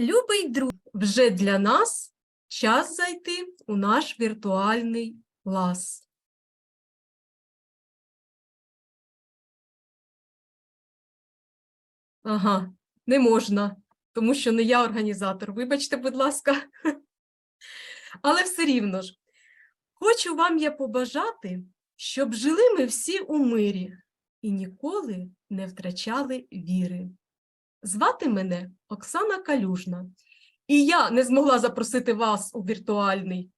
Любий друг, вже для нас час зайти у наш віртуальний клас. Ага, не можна, тому що не я організатор. Вибачте, будь ласка. Але все рівно ж, хочу вам я побажати, щоб жили ми всі у мирі і ніколи не втрачали віри. Звати мене Оксана Калюжна, і я не змогла запросити вас у віртуальний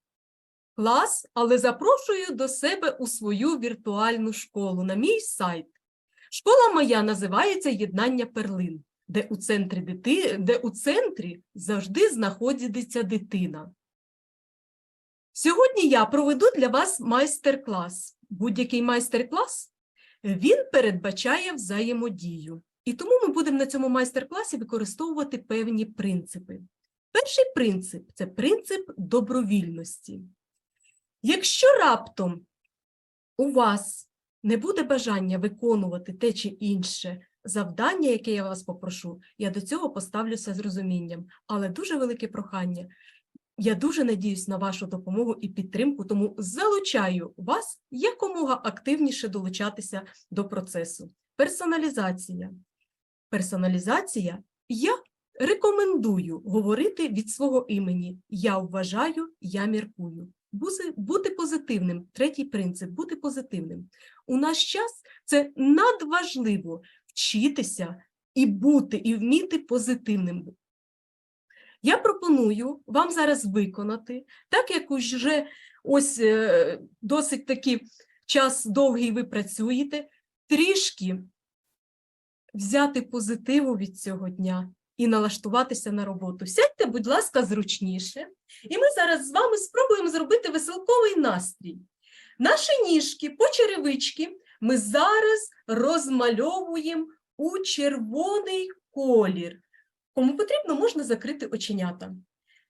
клас, але запрошую до себе у свою віртуальну школу на мій сайт. Школа моя називається Єднання перлин, де у центрі, дити... де у центрі завжди знаходиться дитина. Сьогодні я проведу для вас майстер-клас. Будь-який майстер-клас він передбачає взаємодію. І тому ми будемо на цьому майстер-класі використовувати певні принципи. Перший принцип це принцип добровільності. Якщо раптом у вас не буде бажання виконувати те чи інше завдання, яке я вас попрошу, я до цього поставлюся з розумінням. Але дуже велике прохання. Я дуже надіюсь на вашу допомогу і підтримку, тому залучаю вас якомога активніше долучатися до процесу. Персоналізація. Персоналізація я рекомендую говорити від свого імені. Я вважаю, я міркую. Бути позитивним. Третій принцип бути позитивним. У наш час це надважливо вчитися і бути, і вміти позитивним. Я пропоную вам зараз виконати, так як уже ось е, досить таки час довгий ви працюєте, трішки взяти позитиву від цього дня і налаштуватися на роботу. Сядьте, будь ласка, зручніше, і ми зараз з вами спробуємо зробити веселковий настрій. Наші ніжки по черевички ми зараз розмальовуємо у червоний колір. Кому потрібно, можна закрити оченята.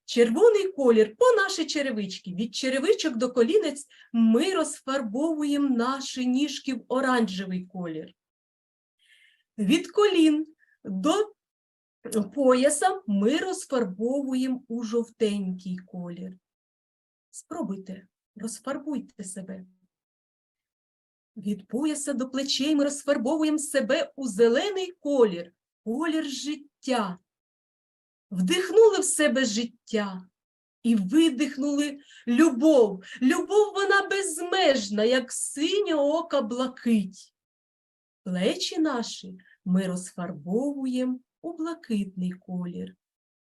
Червоний колір по наші черевички. Від черевичок до колінець ми розфарбовуємо наші ніжки в оранжевий колір. Від колін до пояса ми розфарбовуємо у жовтенький колір. Спробуйте, розфарбуйте себе. Від пояса до плечей ми розфарбовуємо себе у зелений колір, колір життя. Вдихнули в себе життя і видихнули любов. Любов вона безмежна, як синє ока блакить. Плечі наші ми розфарбовуємо у блакитний колір.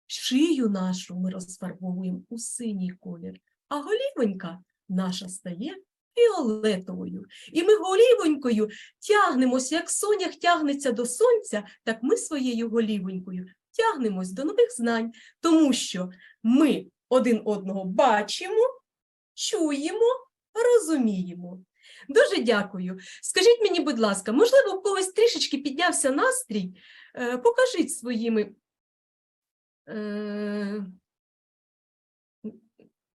Шию нашу ми розфарбовуємо у синій колір, а голівонька наша стає фіолетовою. І ми голівонькою тягнемось, як сонях тягнеться до сонця, так ми своєю голівонькою тягнемось до нових знань, тому що ми один одного бачимо, чуємо, розуміємо. Дуже дякую. Скажіть мені, будь ласка, можливо, у когось трішечки піднявся настрій? Е, Покажіть своїми. е,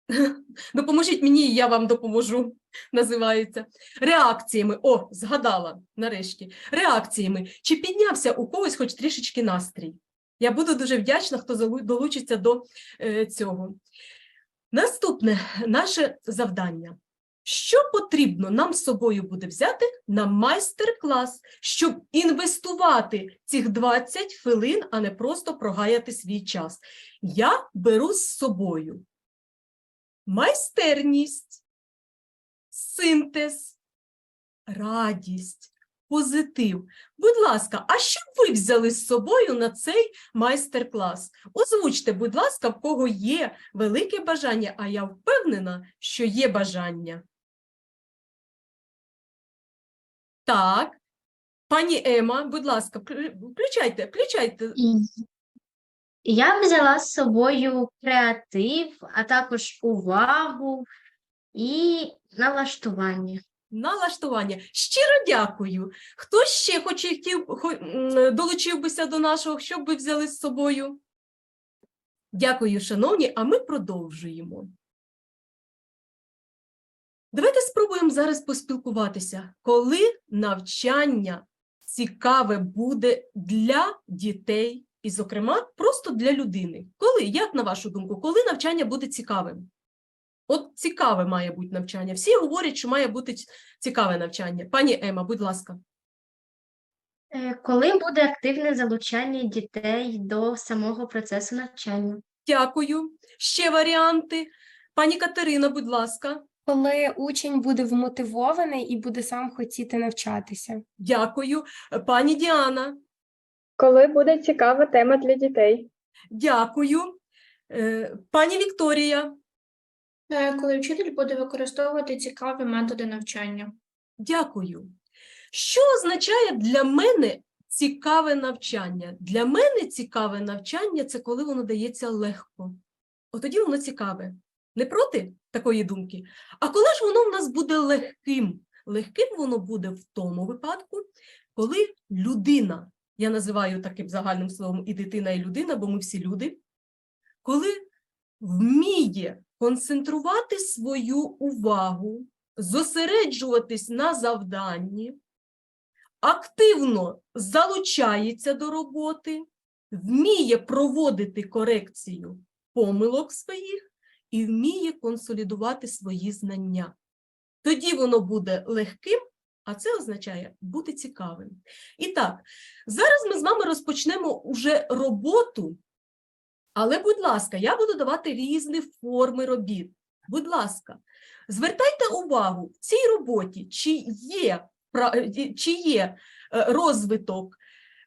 Допоможіть мені, я вам допоможу, називається. Реакціями. О, згадала нарешті. Реакціями. Чи піднявся у когось хоч трішечки настрій? Я буду дуже вдячна, хто долучиться до е, цього. Наступне наше завдання. Що потрібно нам з собою буде взяти на майстер-клас, щоб інвестувати цих 20 хвилин, а не просто прогаяти свій час? Я беру з собою майстерність, синтез, радість, позитив. Будь ласка, а що б ви взяли з собою на цей майстер-клас? Озвучте, будь ласка, в кого є велике бажання, а я впевнена, що є бажання. Так. Пані Ема, будь ласка, включайте, включайте. Я взяла з собою креатив, а також увагу і налаштування. Налаштування. Щиро дякую. Хто ще хоче хотів, хо- м, долучив бися до нашого, що б ви взяли з собою? Дякую, шановні, а ми продовжуємо. Давайте спробуємо зараз поспілкуватися, коли навчання цікаве буде для дітей і, зокрема, просто для людини. Коли, як на вашу думку, коли навчання буде цікавим? От цікаве має бути навчання. Всі говорять, що має бути цікаве навчання. Пані Ема, будь ласка. Е, Коли буде активне залучання дітей до самого процесу навчання? Дякую. Ще варіанти. Пані Катерина, будь ласка. Коли учень буде вмотивований і буде сам хотіти навчатися. Дякую. Пані Діана, Коли буде цікава тема для дітей? дякую. Е, Пані Вікторія, Е, Коли вчитель буде використовувати цікаві методи навчання. дякую. Що означає для мене цікаве навчання? Для мене цікаве навчання це коли воно дається легко. От тоді воно цікаве. Не проти такої думки? А коли ж воно в нас буде легким? Легким воно буде в тому випадку, коли людина, я називаю таким загальним словом і дитина, і людина, бо ми всі люди, коли вміє концентрувати свою увагу, зосереджуватись на завданні, активно залучається до роботи, вміє проводити корекцію помилок своїх і вміє консолідувати свої знання. Тоді воно буде легким, а це означає бути цікавим. І так, зараз ми з вами розпочнемо уже роботу, але, будь ласка, я буду давати різні форми робіт. Будь ласка, звертайте увагу в цій роботі, чи є, чи є е, розвиток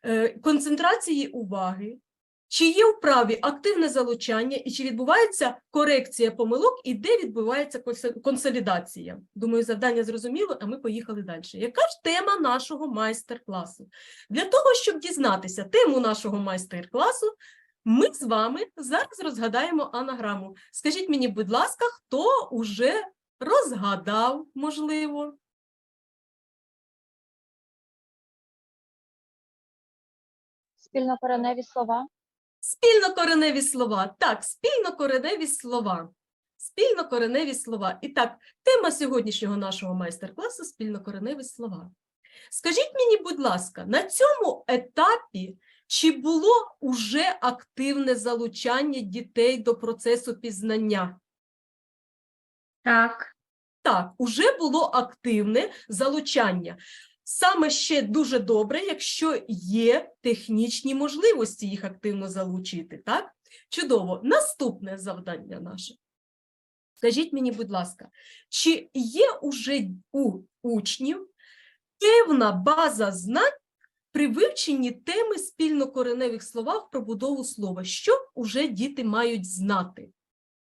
е, концентрації уваги, чи є в праві активне залучання і чи відбувається корекція помилок і де відбувається консолідація. Думаю, завдання зрозуміло, а ми поїхали далі. Яка ж тема нашого майстер-класу? Для того, щоб дізнатися тему нашого майстер-класу, ми з вами зараз розгадаємо анаграму. Скажіть мені, будь ласка, хто уже розгадав, можливо? Спільнокореневі слова. Спільнокореневі слова. Так, спільнокореневі слова. Спільнокореневі слова. І так, тема сьогоднішнього нашого майстер-класу спільнокореневі слова. Скажіть мені, будь ласка, на цьому етапі чи було уже активне залучання дітей до процесу пізнання? Так, Так, уже було активне залучання. Саме ще дуже добре, якщо є технічні можливості їх активно залучити. Так? Чудово. Наступне завдання наше. Скажіть мені, будь ласка, чи є уже у учнів певна база знань при вивченні теми спільнокореневих словах про будову слова? Що вже діти мають знати?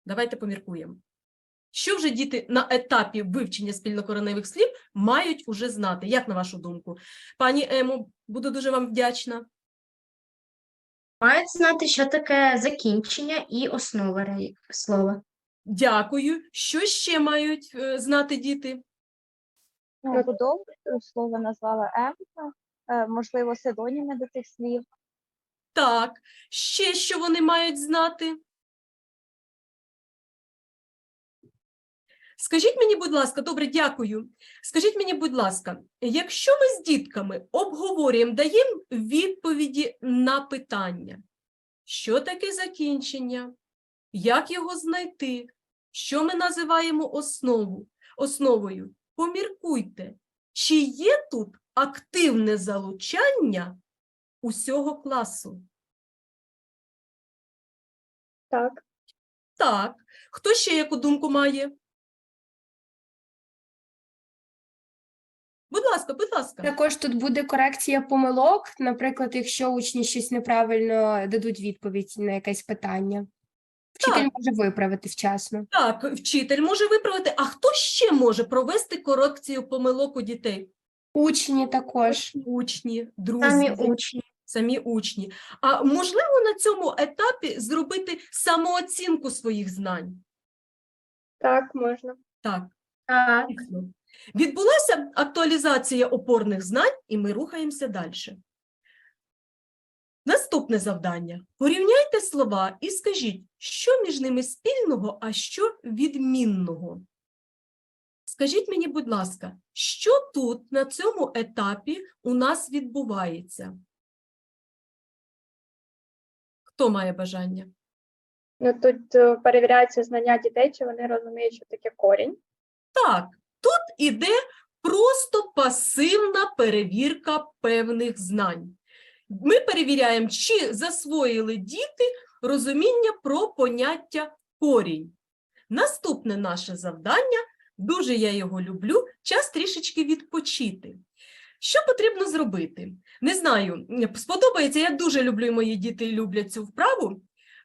Давайте поміркуємо. Що вже діти на етапі вивчення спільнокореневих слів мають уже знати? Як на вашу думку? Пані Емо, буду дуже вам вдячна. мають знати, що таке закінчення і основа слова. Дякую. Що ще мають е, знати діти? Ну, Будову слово назвала Емма, е, можливо, синоніми до цих слів. Так, ще що вони мають знати? Скажіть мені, будь ласка, добре, дякую. Скажіть мені, будь ласка, якщо ми з дітками обговорюємо, даємо відповіді на питання, що таке закінчення, як його знайти, що ми називаємо основу, основою, поміркуйте, чи є тут активне залучання усього класу? Так. Так. Хто ще яку думку має? Будь ласка, будь ласка. Також тут буде корекція помилок, наприклад, якщо учні щось неправильно дадуть відповідь на якесь питання. Вчитель може виправити вчасно. Так, вчитель може виправити. А хто ще може провести корекцію помилок у дітей? Учні також. Учні, друзі, Самі учні. самі учні. А можливо на цьому етапі зробити самооцінку своїх знань? Так, можна. Так. Так, Дійсно. Відбулася актуалізація опорних знань, і ми рухаємося далі. Наступне завдання. Порівняйте слова і скажіть, що між ними спільного, а що відмінного. Скажіть мені, будь ласка, що тут на цьому етапі у нас відбувається? Хто має бажання? Ну тут е, перевіряються знання дітей, чи вони розуміють, що таке корінь. Так, тут іде просто пасивна перевірка певних знань. Ми перевіряємо, чи засвоїли діти розуміння про поняття корінь. Наступне наше завдання, дуже я його люблю, час трішечки відпочити. Що потрібно зробити? Не знаю, сподобається, я дуже люблю, мої діти люблять цю вправу.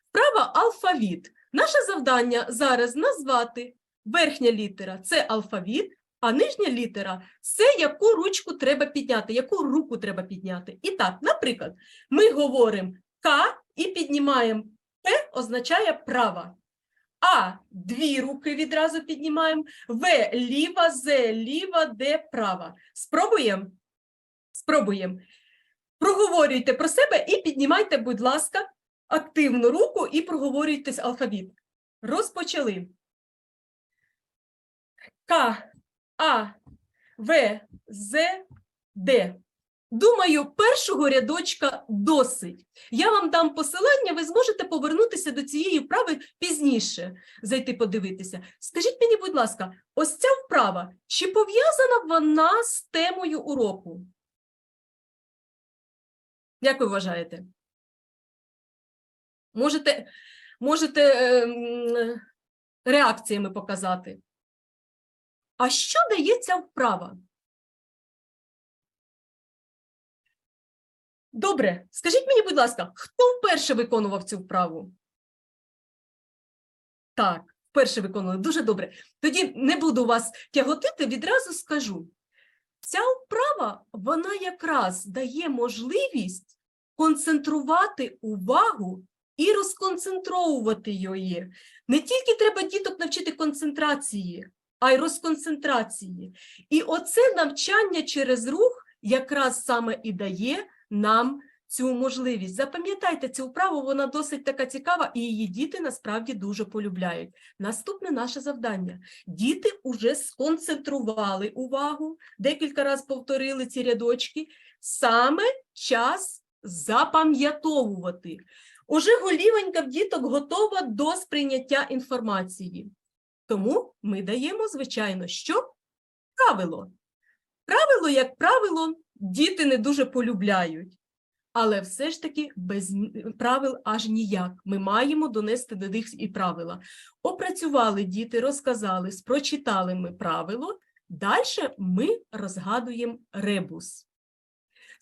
Вправа алфавіт. Наше завдання зараз назвати верхня літера це алфавіт, а нижня літера це яку ручку треба підняти, яку руку треба підняти. І так, наприклад, ми говоримо К і піднімаємо П означає права. А дві руки відразу піднімаємо, В ліва, З ліва, Д права. Спробуємо? Спробуємо. Проговорюйте про себе і піднімайте, будь ласка, активну руку і проговорюйте алфавіт. Розпочали. К, А, В, З, Д. Думаю, першого рядочка досить. Я вам дам посилання, ви зможете повернутися до цієї вправи пізніше, зайти подивитися. Скажіть мені, будь ласка, ось ця вправа, чи пов'язана вона з темою уроку? Як ви вважаєте? Можете, можете ем, реакціями показати. А що дає ця вправа? Добре, скажіть мені, будь ласка, хто вперше виконував цю вправу? Так, вперше виконували. Дуже добре. Тоді не буду вас тяготити, відразу скажу. Ця вправа, вона якраз дає можливість концентрувати увагу і розконцентровувати її. Не тільки треба діток навчити концентрації, а й розконцентрації. І оце навчання через рух якраз саме і дає нам цю можливість. Запам'ятайте цю вправу, вона досить така цікава, і її діти насправді дуже полюбляють. Наступне наше завдання. Діти вже сконцентрували увагу, декілька разів повторили ці рядочки. Саме час запам'ятовувати. Уже голівенька в діток готова до сприйняття інформації. Тому ми даємо, звичайно, що правило. Правило, як правило, діти не дуже полюбляють. Але все ж таки без правил аж ніяк. Ми маємо донести до них і правила. Опрацювали діти, розказали, прочитали ми правило. Далі ми розгадуємо ребус.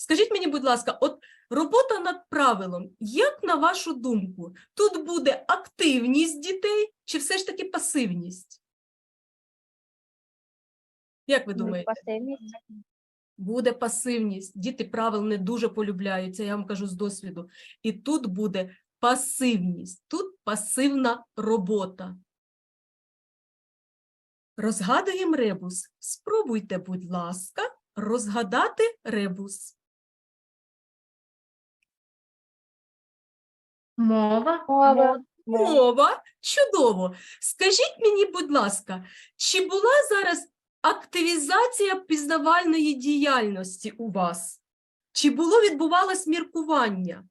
Скажіть мені, будь ласка, от робота над правилом, як на вашу думку, тут буде активність дітей чи все ж таки пасивність? Як ви думаєте? Пасивність. буде пасивність. Діти правил не дуже полюбляють, це я вам кажу з досвіду. І тут буде пасивність, тут пасивна робота. Розгадуємо ребус. Спробуйте, будь ласка, розгадати ребус. Мова. Мова. Мова. Чудово. Скажіть мені, будь ласка, чи була зараз активізація пізнавальної діяльності у вас? Чи було відбувалось міркування?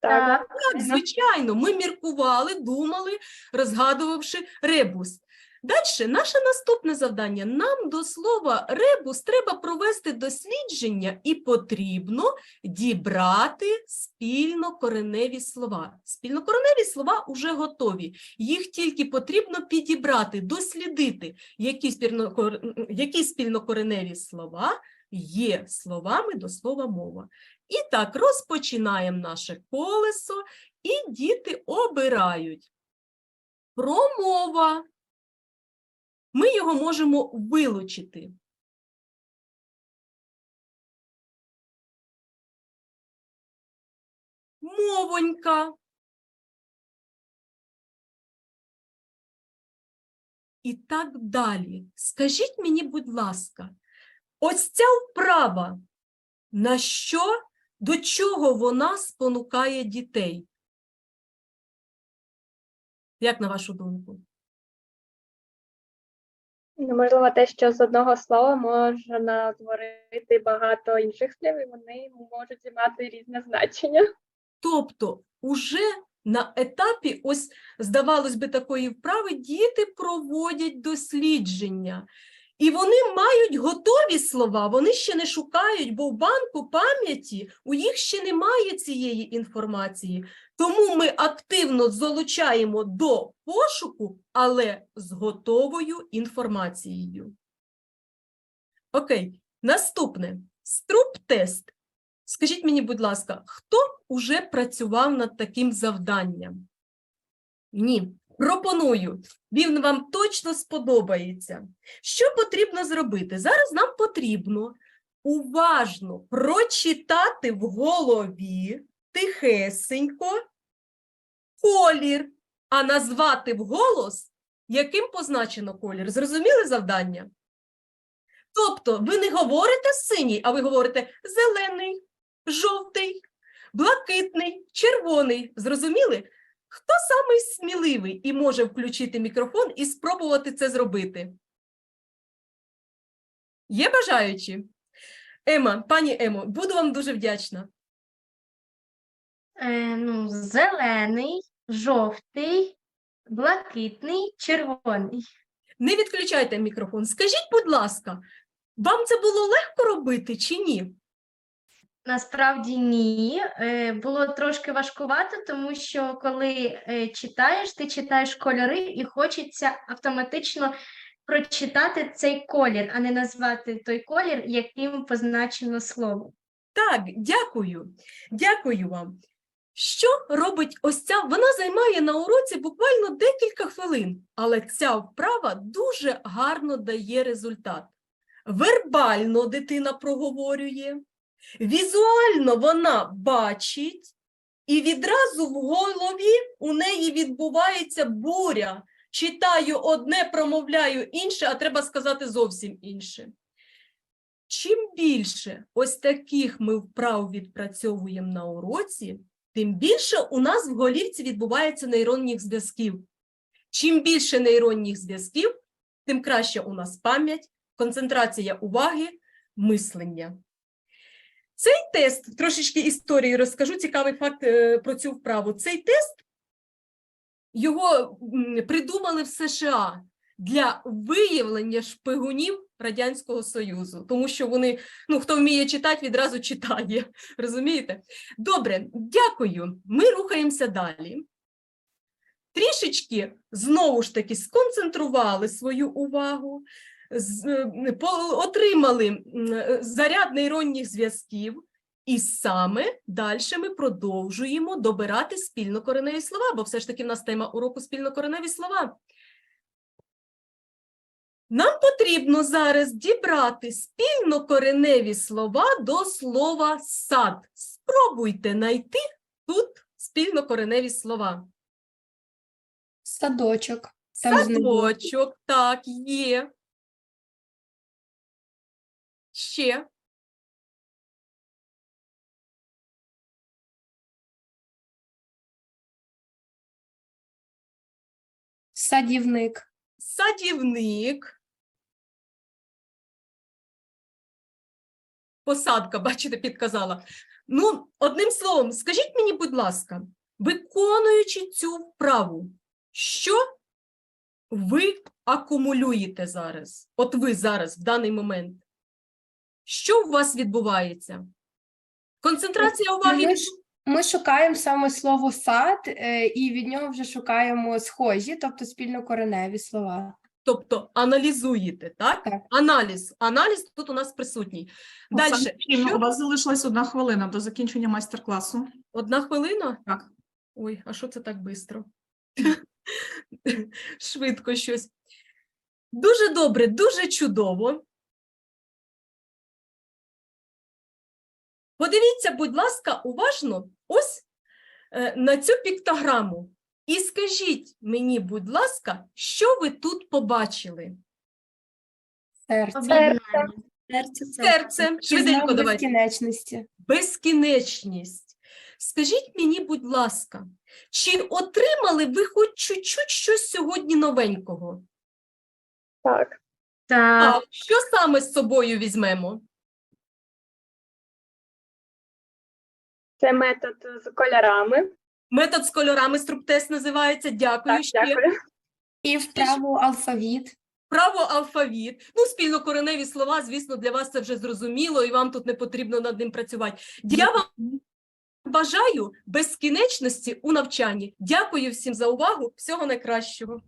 Так. Так, звичайно, ми міркували, думали, розгадувавши ребус. Далі, наше наступне завдання. Нам до слова ребус треба провести дослідження і потрібно дібрати спільнокореневі слова. Спільнокореневі слова вже готові. Їх тільки потрібно підібрати, дослідити, які, спільнокор- які спільнокореневі слова є словами до слова мова. І так, розпочинаємо наше колесо, і діти обирають. Промова. Ми його можемо вилучити. Мовонька. І так далі. Скажіть мені, будь ласка, ось ця вправа, на що, до чого вона спонукає дітей? Як на вашу думку? Ну, можливо, те, що з одного слова можна утворити багато інших слів, і вони можуть мати різне значення. Тобто, уже на етапі, ось, здавалось би, такої вправи, діти проводять дослідження. І вони мають готові слова, вони ще не шукають, бо в банку пам'яті у їх ще немає цієї інформації. Тому ми активно залучаємо до пошуку, але з готовою інформацією. Окей, наступне. Струп-тест. Скажіть мені, будь ласка, хто уже працював над таким завданням? Ні. Пропоную. Він вам точно сподобається. Що потрібно зробити? Зараз нам потрібно уважно прочитати в голові тихесенько колір, а назвати вголос, яким позначено колір. Зрозуміли завдання? Тобто ви не говорите синій, а ви говорите зелений, жовтий, блакитний, червоний. Зрозуміли? Хто самий сміливий і може включити мікрофон і спробувати це зробити? Є бажаючі? Ема, пані Емо, буду вам дуже вдячна. Е, ну, зелений, жовтий, блакитний, червоний. Не відключайте мікрофон. Скажіть, будь ласка, вам це було легко робити чи ні? Насправді ні. Е, Було трошки важкувато, тому що коли е, читаєш, ти читаєш кольори і хочеться автоматично прочитати цей колір, а не назвати той колір, яким позначено слово. Так, дякую. Дякую вам. Що робить ось ця? Вона займає на уроці буквально декілька хвилин, але ця вправа дуже гарно дає результат. Вербально дитина проговорює, візуально вона бачить, і відразу в голові у неї відбувається буря. Читаю одне, промовляю інше, а треба сказати зовсім інше. Чим більше ось таких ми вправ відпрацьовуємо на уроці, тим більше у нас в голівці відбувається нейронних зв'язків. Чим більше нейронних зв'язків, тим краще у нас пам'ять, концентрація уваги, мислення. Цей тест, трошечки історії розкажу, цікавий факт е, про цю вправу. Цей тест його придумали в США для виявлення шпигунів Радянського Союзу, тому що вони, ну хто вміє читати, відразу читає. Розумієте? Добре, дякую. Ми рухаємося далі. Трішечки знову ж таки сконцентрували свою увагу, отримали е, заряд нейронних зв'язків, і саме далі ми продовжуємо добирати спільнокореневі слова, бо все ж таки в нас тема уроку спільнокореневі слова. Нам потрібно зараз дібрати спільнокореневі слова до слова сад. Спробуйте знайти тут спільнокореневі слова. Садочок. Там. Садочок, так, є. Ще. Садівник. Садівник. Посадка, бачите, підказала. Ну, одним словом, скажіть мені, будь ласка, виконуючи цю вправу, що ви акумулюєте зараз? От ви зараз, в даний момент. Що у вас відбувається? Концентрація уваги. Ми, ми шукаємо саме слово сад, е, і від нього вже шукаємо схожі, тобто спільнокореневі слова. Тобто аналізуєте, так? Так. Аналіз. Аналіз тут у нас присутній. Далі. Петрівна, У вас залишилась одна хвилина до закінчення майстер-класу. Одна хвилина? Так. Ой, а що це так швидко? Швидко щось. Дуже добре, дуже чудово. Подивіться, будь ласка, уважно ось е, на цю піктограму. І скажіть мені, будь ласка, що ви тут побачили? Серце. Об'єднання. Серце. Серце, швиденько давайте. безкінечності. безкінечність. Скажіть мені, будь ласка, чи отримали ви хоч чуть-чуть щось сьогодні новенького? Так. Так. А що саме з собою візьмемо? Це метод з кольорами. Метод з кольорами структест називається. Дякую Так, ще. дякую. І вправу алфавіт. Право алфавіт. Ну, спільнокореневі слова, звісно, для вас це вже зрозуміло, і вам тут не потрібно над ним працювати. Я вам бажаю безкінечності у навчанні. Дякую всім за увагу. Всього найкращого.